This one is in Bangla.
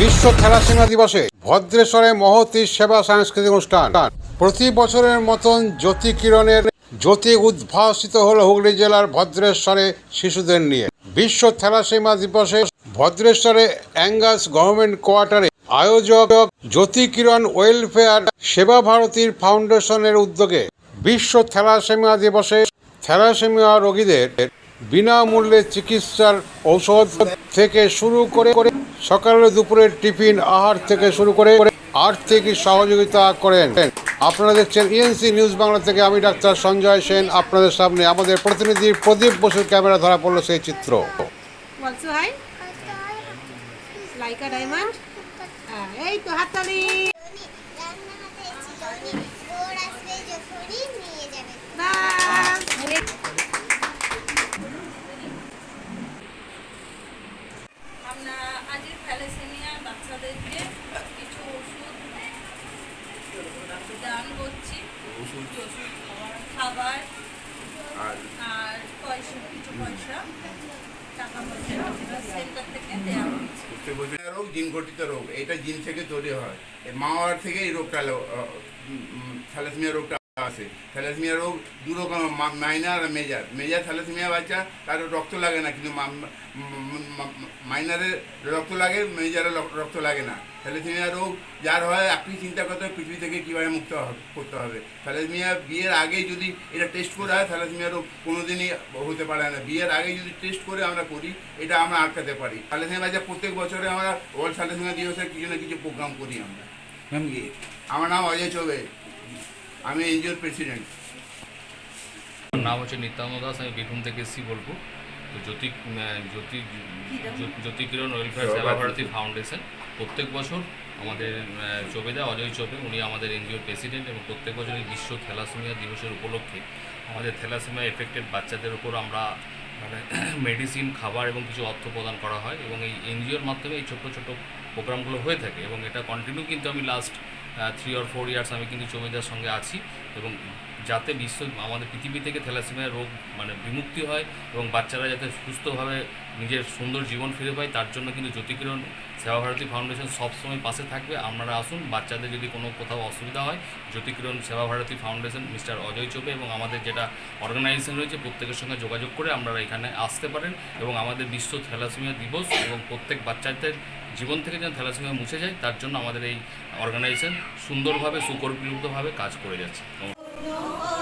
বিশ্ব থ্যালাসেমিয়া দিবসে ভদ্রেশ্বরে মহতী সেবা সাংস্কৃতিক অনুষ্ঠান। প্রতি বছরের মতন জ্যোতি কিরণের জ্যোতি উদ্ভাসিত হল হুগলি জেলার ভদ্রেশ্বরে শিশুদের নিয়ে। বিশ্ব থ্যালাসেমিয়া দিবসে ভদ্রেশ্বরে অ্যাঙ্গাস গভর্নমেন্ট কোয়ার্টারে আয়োজক জ্যোতি কিরণ ওয়েলফেয়ার সেবা ভারতীর ফাউন্ডেশনের উদ্যোগে বিশ্ব থ্যালাসেমিয়া দিবসে থ্যালাসেমিয়া রোগীদের বিনামূল্যে চিকিৎসার ঔষধ থেকে শুরু করে করে সকালে দুপুরের টিফিন আহার থেকে শুরু করে আর্থিক সহযোগিতা করেন। আপনারা দেখছেন ইএনসি নিউজ বাংলা থেকে আমি ডাক্তার সঞ্জয় সেন আপনাদের সামনে আমাদের প্রতিনিধি প্রদীপ বসুর ক্যামেরা ধরা পড়ল সেই চিত্র। লাইকা ডায়মন্ড? হ্যাঁ, এই তো হাততালি রান্নাঘাটে এসেছি ওর আসবে যখনই নিয়ে যাবে বাস আমরা আজকে থ্যালাসেমিয়া বাচ্চাদেরকে কিছু ওষুধ দান করছি ওষুধ? খাবার আর? পয়সা কিছু পয়সা টাকা পয়সা সেন্টার থেকে দেওয়া হচ্ছে রোগ জিন ঘটিত রোগ এটা জিন থেকে তৈরি হয়। মাওয়ার থেকে এই রোগটা থ্যালাসেমিয়া রোগটা আসে থ্যালাসেমিয়া রোগ দু রকম মাইনার আর মেজার মেজার থ্যালাসেমিয়া বাচ্চা তার রক্ত লাগে না কিন্তু মাইনারের রক্ত লাগে মেজারের রক্ত লাগে না। থ্যালাসেমিয়া রোগ যার হয় আপনি চিন্তা করতে হবে পৃথিবী থেকে কীভাবে মুক্ত করতে হবে। থ্যালাসেমিয়া বিয়ের আগে যদি এটা টেস্ট করে হয় থ্যালাসেমিয়া রোগ কোনোদিনই হতে পারে না। বিয়ের আগে যদি টেস্ট করে আমরা করি এটা আমরা আটকাতে পারি। থ্যালাসেমিয়া বাচ্চা প্রত্যেক বছরে আমরা ওয়ার্ল্ড থ্যালাসেমিয়া দিবসে কিছু না কিছু প্রোগ্রাম করি আমরা। আমার নাম অজয় চৌবে। আমি এনজিওর প্রেসিডেন্ট আমার নাম হচ্ছে নিত্যানন্দ দাস আমি বীরভূম থেকে এসেছি বলব তো জ্যোতি জ্যোতি জ্যোতি- জ্যোতিকিরণ ওয়েলফেয়ার সেবা ভারতী ফাউন্ডেশন। প্রত্যেক বছর আমাদের চোবেদা অজয় চোপে। উনি আমাদের এনজিওর প্রেসিডেন্ট এবং প্রত্যেক বছর এই বিশ্ব থ্যালাসেমিয়া দিবসের উপলক্ষে আমাদের থ্যালাসেমিয়া এফেক্টেড বাচ্চাদের উপর আমরা মানে মেডিসিন খাবার এবং কিছু অর্থ প্রদান করা হয় এবং এই এনজিওর মাধ্যমে এই ছোটো ছোটো প্রোগ্রামগুলো হয়ে থাকে এবং এটা কন্টিনিউ কিন্তু আমি last three or four years আমি কিন্তু জমিদার সঙ্গে আছি এবং যাতে বিশ্ব আমাদের পৃথিবী থেকে থ্যালাসেমিয়া রোগ মানে বিমুক্তি হয় এবং বাচ্চারা যাতে সুস্থভাবে নিজের সুন্দর জীবন ফিরে পায়, তার জন্য কিন্তু জ্যোতিকিরণ সেবা ভারতী ফাউন্ডেশন সবসময় পাশে থাকবে। আপনারা আসুন, বাচ্চাদের যদি কোনো কোথাও অসুবিধা হয়, জ্যোতিকিরণ সেবা ভারতী ফাউন্ডেশন মিস্টার অজয় চোপে এবং আমাদের যেটা অর্গানাইজেশন রয়েছে, প্রত্যেকের সঙ্গে যোগাযোগ করে আপনারা এখানে আসতে পারেন এবং আমাদের বিশ্ব থ্যালাসেমিয়া দিবস এবং প্রত্যেক বাচ্চাদের জীবন থেকে যেন থ্যালাসেমিয়া মুছে যায়, তার জন্য আমাদের এই অর্গানাইজেশন সুন্দরভাবে সুপরিকল্পিতভাবে কাজ করে যাচ্ছে। Oh.